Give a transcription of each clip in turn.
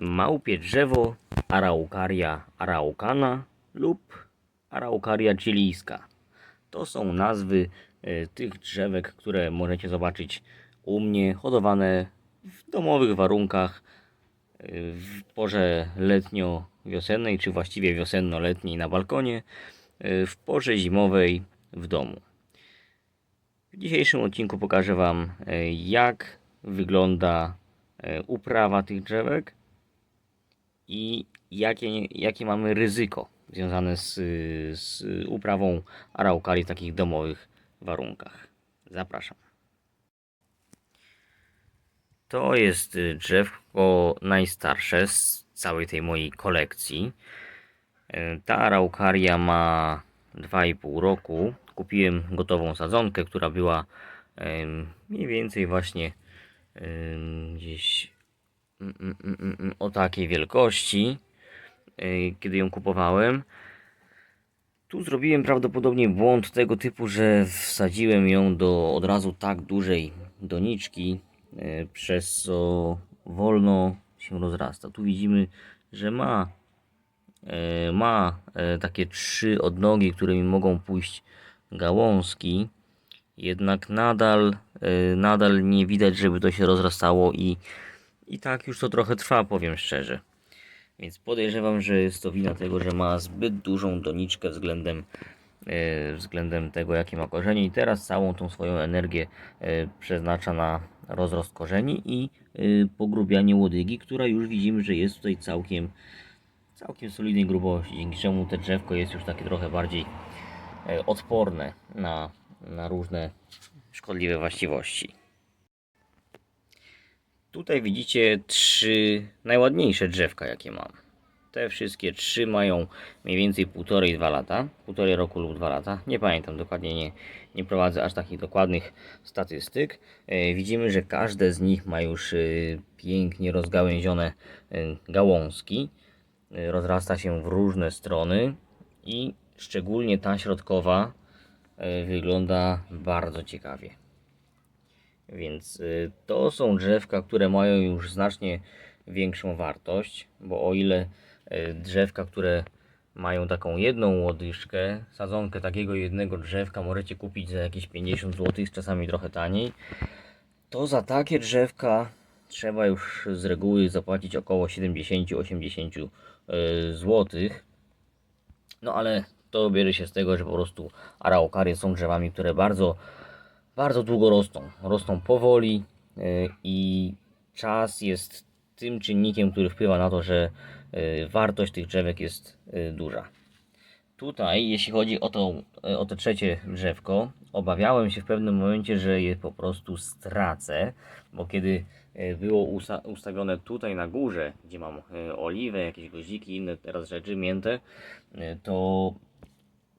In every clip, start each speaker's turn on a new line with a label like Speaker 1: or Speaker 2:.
Speaker 1: małpie drzewo Araucaria araucana lub Araucaria chilijska. To są nazwy e, tych drzewek, które możecie zobaczyć u mnie, hodowane w domowych warunkach e, w porze letnio-wiosennej, czy właściwie wiosenno-letniej na balkonie, e, w porze zimowej w domu. W dzisiejszym odcinku pokażę Wam, jak wygląda uprawa tych drzewek i jakie, jakie mamy ryzyko związane z, z uprawą araukali w takich domowych warunkach. Zapraszam. To jest drzewko najstarsze z całej tej mojej kolekcji. Ta araukaria ma 2,5 roku. Kupiłem gotową sadzonkę, która była mniej więcej właśnie gdzieś o takiej wielkości, e, kiedy ją kupowałem. Tu zrobiłem prawdopodobnie błąd tego typu, że wsadziłem ją do od razu tak dużej doniczki, e, przez co wolno się rozrasta. Tu widzimy, że ma e, ma takie trzy odnogi, którymi mogą pójść gałązki, jednak nadal, nadal nie widać, żeby to się rozrastało i, i tak już to trochę trwa, powiem szczerze. Więc podejrzewam, że jest to wina tego, że ma zbyt dużą doniczkę względem, e, względem tego, jakie ma korzenie i teraz całą tą swoją energię e, przeznacza na rozrost korzeni i e, pogrubianie łodygi, która już widzimy, że jest tutaj całkiem, całkiem solidnej grubości, dzięki czemu te drzewko jest już takie trochę bardziej odporne na, na różne szkodliwe właściwości. Tutaj widzicie trzy najładniejsze drzewka, jakie mam. Te wszystkie trzy mają mniej więcej 1,5-2 lata, półtorej roku lub 2 lata. Nie pamiętam dokładnie, nie, nie prowadzę aż takich dokładnych statystyk. E, widzimy, że każde z nich ma już e, pięknie rozgałęzione e, gałązki. Rozrasta się w różne strony i szczególnie ta środkowa wygląda bardzo ciekawie. Więc y, to są drzewka, które mają już znacznie większą wartość, bo o ile y, drzewka, które mają taką jedną łodyżkę, sadzonkę takiego jednego drzewka możecie kupić za jakieś 50 zł, czasami trochę taniej, to za takie drzewka trzeba już z reguły zapłacić około 70-80 zł. No ale to bierze się z tego, że po prostu araukarie są drzewami, które bardzo bardzo długo rosną. Rosną powoli y, i czas jest tym czynnikiem, który wpływa na to, że y, wartość tych drzewek jest y, duża. Tutaj, jeśli chodzi o to, o to trzecie drzewko, obawiałem się w pewnym momencie, że je po prostu stracę, bo kiedy było ustawione tutaj na górze, gdzie mam oliwę, jakieś goziki, inne teraz rzeczy mięte, to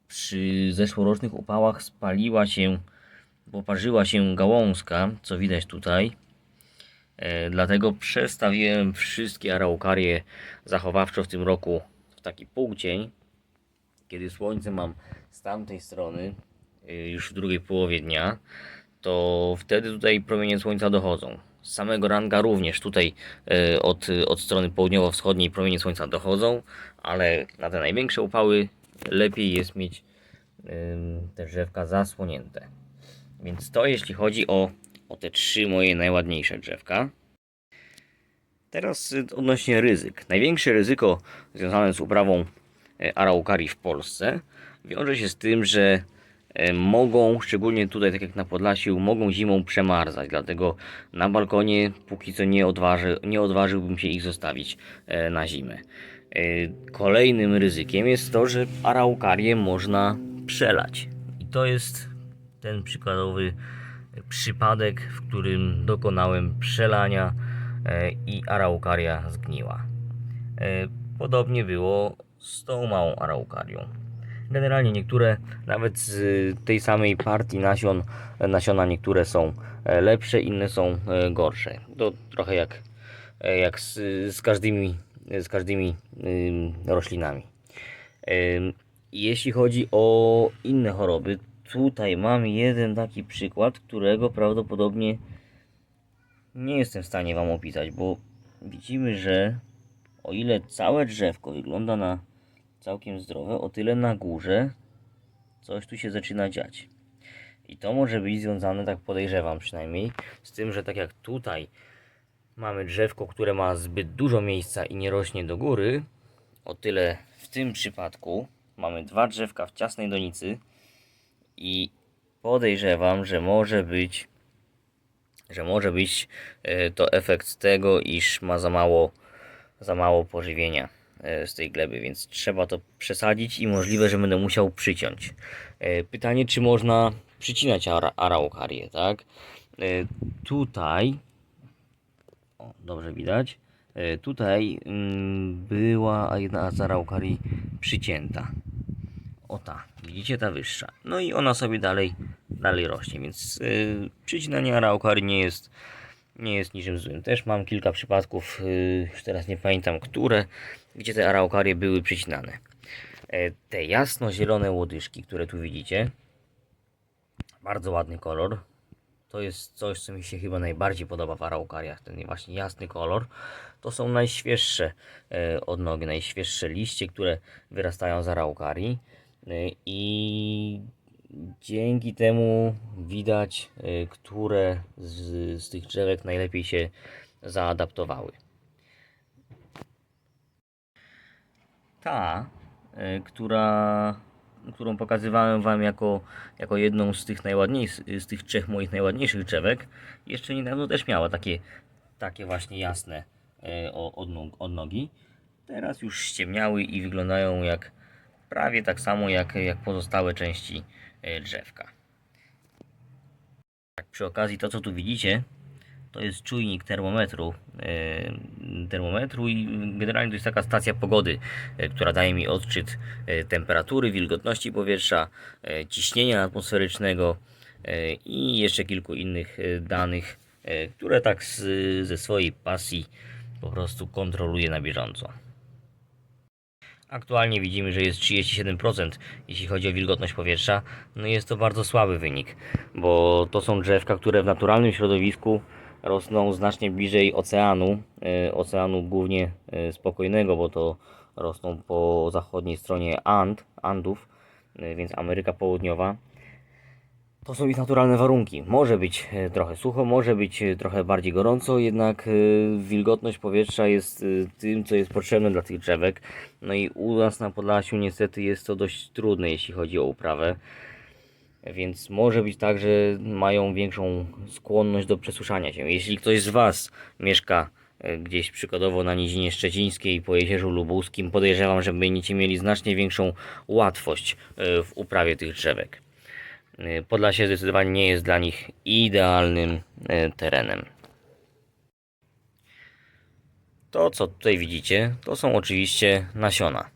Speaker 1: przy zeszłorocznych upałach spaliła się poparzyła się gałązka, co widać tutaj. E, dlatego przestawiłem wszystkie araukarie zachowawczo w tym roku w taki półcień. Kiedy słońce mam z tamtej strony, e, już w drugiej połowie dnia, to wtedy tutaj promienie słońca dochodzą. Z samego ranga również tutaj e, od, od strony południowo-wschodniej promienie słońca dochodzą, ale na te największe upały lepiej jest mieć te drzewka zasłonięte. Więc to jeśli chodzi o, o te trzy moje najładniejsze drzewka. Teraz y, odnośnie ryzyk. Największe ryzyko związane z uprawą e, araukarii w Polsce wiąże się z tym, że e, mogą, szczególnie tutaj, tak jak na Podlasiu, mogą zimą przemarzać. Dlatego na balkonie póki co nie, odważy, nie odważyłbym się ich zostawić e, na zimę. Kolejnym ryzykiem jest to, że araukarię można przelać. I to jest ten przykładowy przypadek, w którym dokonałem przelania e, i araukaria zgniła. E, Podobnie było z tą małą araukarią. Generalnie niektóre, nawet z tej samej partii nasion, nasiona niektóre są e, lepsze, inne są gorsze. To trochę jak, jak z, z każdymi, z każdymi ym, roślinami. Jeśli chodzi o inne choroby, tutaj mam jeden taki przykład, którego prawdopodobnie nie jestem w stanie Wam opisać, bo widzimy, że o ile całe drzewko wygląda na całkiem zdrowe, o tyle na górze coś tu się zaczyna dziać. I to może być związane, tak podejrzewam przynajmniej, z tym, że tak jak tutaj mamy drzewko, które ma zbyt dużo miejsca i nie rośnie do góry, o tyle w tym przypadku mamy dwa drzewka w ciasnej donicy i podejrzewam, że może być że może być e, to efekt tego, iż ma za mało, za mało pożywienia e, z tej gleby, więc trzeba to przesadzić i możliwe, że będę musiał przyciąć. E, Pytanie, czy można przycinać ara, araukarię, tak? Tutaj, o, dobrze widać, tutaj mm, była jedna z araukarii przycięta. O ta, widzicie ta wyższa. No i ona sobie dalej, dalej rośnie, więc yy, przycinanie araukarii nie jest, nie jest niczym złym. Też mam kilka przypadków, yy, już teraz nie pamiętam które, gdzie te araukarie były przycinane. E, te jasno-zielone łodyżki, które tu widzicie, bardzo ładny kolor. To jest coś, co mi się chyba najbardziej podoba w araukariach, ten właśnie jasny kolor. To są najświeższe e, odnogi, najświeższe liście, które wyrastają z araukarii. Y, i dzięki temu widać, y, które z, z tych drzewek najlepiej się zaadaptowały. Ta, y, która, którą pokazywałem Wam jako, jako jedną z tych najładniejszych, z tych trzech moich najładniejszych drzewek, jeszcze niedawno też miała takie, takie właśnie jasne odnogi. Teraz już ściemniały i wyglądają jak prawie tak samo jak, jak pozostałe części e, drzewka. Tak, przy okazji to co tu widzicie to jest czujnik termometru e, termometru i generalnie to jest taka stacja pogody, e, która daje mi odczyt temperatury, wilgotności powietrza, ciśnienia atmosferycznego i jeszcze kilku innych danych, które tak z, ze swojej pasji po prostu kontroluję na bieżąco. Aktualnie widzimy, że jest 37%, jeśli chodzi o wilgotność powietrza. No jest to bardzo słaby wynik, bo to są drzewka, które w naturalnym środowisku rosną znacznie bliżej oceanu, e, oceanu głównie e, spokojnego, bo to rosną po zachodniej stronie And, Andów, e, więc Ameryka Południowa. To są ich naturalne warunki. Może być e, trochę sucho, może być e, trochę bardziej gorąco, jednak e, wilgotność powietrza jest tym, co jest potrzebne dla tych drzewek. No i u nas na Podlasiu niestety jest to dość trudne, jeśli chodzi o uprawę. Więc może być tak, że mają większą skłonność do przesuszania się. Jeśli ktoś z Was mieszka gdzieś przykładowo na Nizinie Szczecińskiej po Jezierzu Lubuskim, podejrzewam, że będziecie mieli znacznie większą łatwość w uprawie tych drzewek. Y, Podlasie zdecydowanie nie jest dla nich idealnym y, terenem. To, co tutaj widzicie, to są oczywiście nasiona.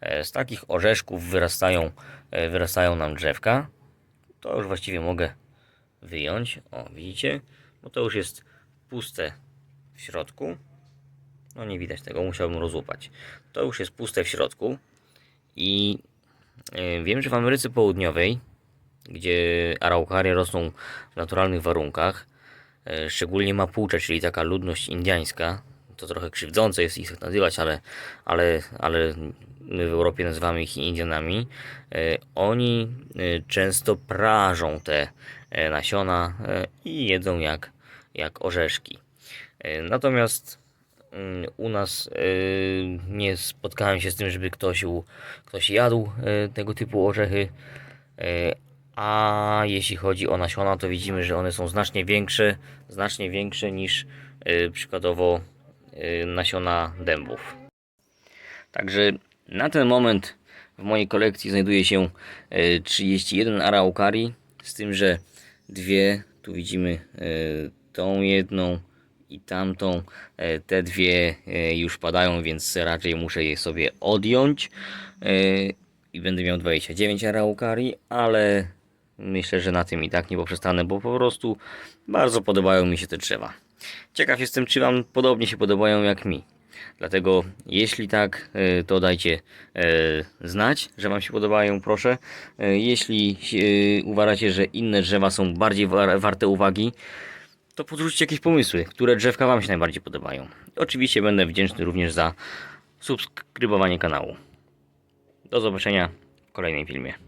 Speaker 1: E, Z takich orzeszków wyrastają, e, wyrastają nam drzewka. To już właściwie mogę wyjąć. O, widzicie? Bo to już jest puste w środku. No nie widać tego, musiałbym rozłupać. To już jest puste w środku. I e, wiem, że w Ameryce Południowej gdzie araukarie rosną w naturalnych warunkach, e, szczególnie Mapuche, czyli taka ludność indiańska, to trochę krzywdzące jest ich nazywać, ale, ale, ale my w Europie nazywamy ich Indianami, e, oni e, często prażą te nasiona i jedzą jak, jak orzeszki. Natomiast mm, u nas nie spotkałem się z tym, żeby ktoś, ktoś jadł tego typu orzechy, a jeśli chodzi o nasiona, to widzimy, że one są znacznie większe, znacznie większe niż e, przykładowo e, nasiona dębów. Także na ten moment w mojej kolekcji znajduje się e, 31 araukarii, z tym, że dwie, tu widzimy e, tą jedną i tamtą, e, te dwie już padają, więc raczej muszę je sobie odjąć i będę miał 29 araukarii, ale myślę, że na tym i tak nie poprzestanę, bo po prostu bardzo podobają mi się te drzewa. Ciekaw jestem, czy Wam podobnie się podobają jak mi. Dlatego, jeśli tak, e, to dajcie e, znać, że Wam się podobają, proszę. E, Jeśli uważacie, że inne drzewa są bardziej wa- warte uwagi, to podrzućcie jakieś pomysły, które drzewka Wam się najbardziej podobają. Oczywiście będę wdzięczny również za subskrybowanie kanału. Do zobaczenia w kolejnym filmie.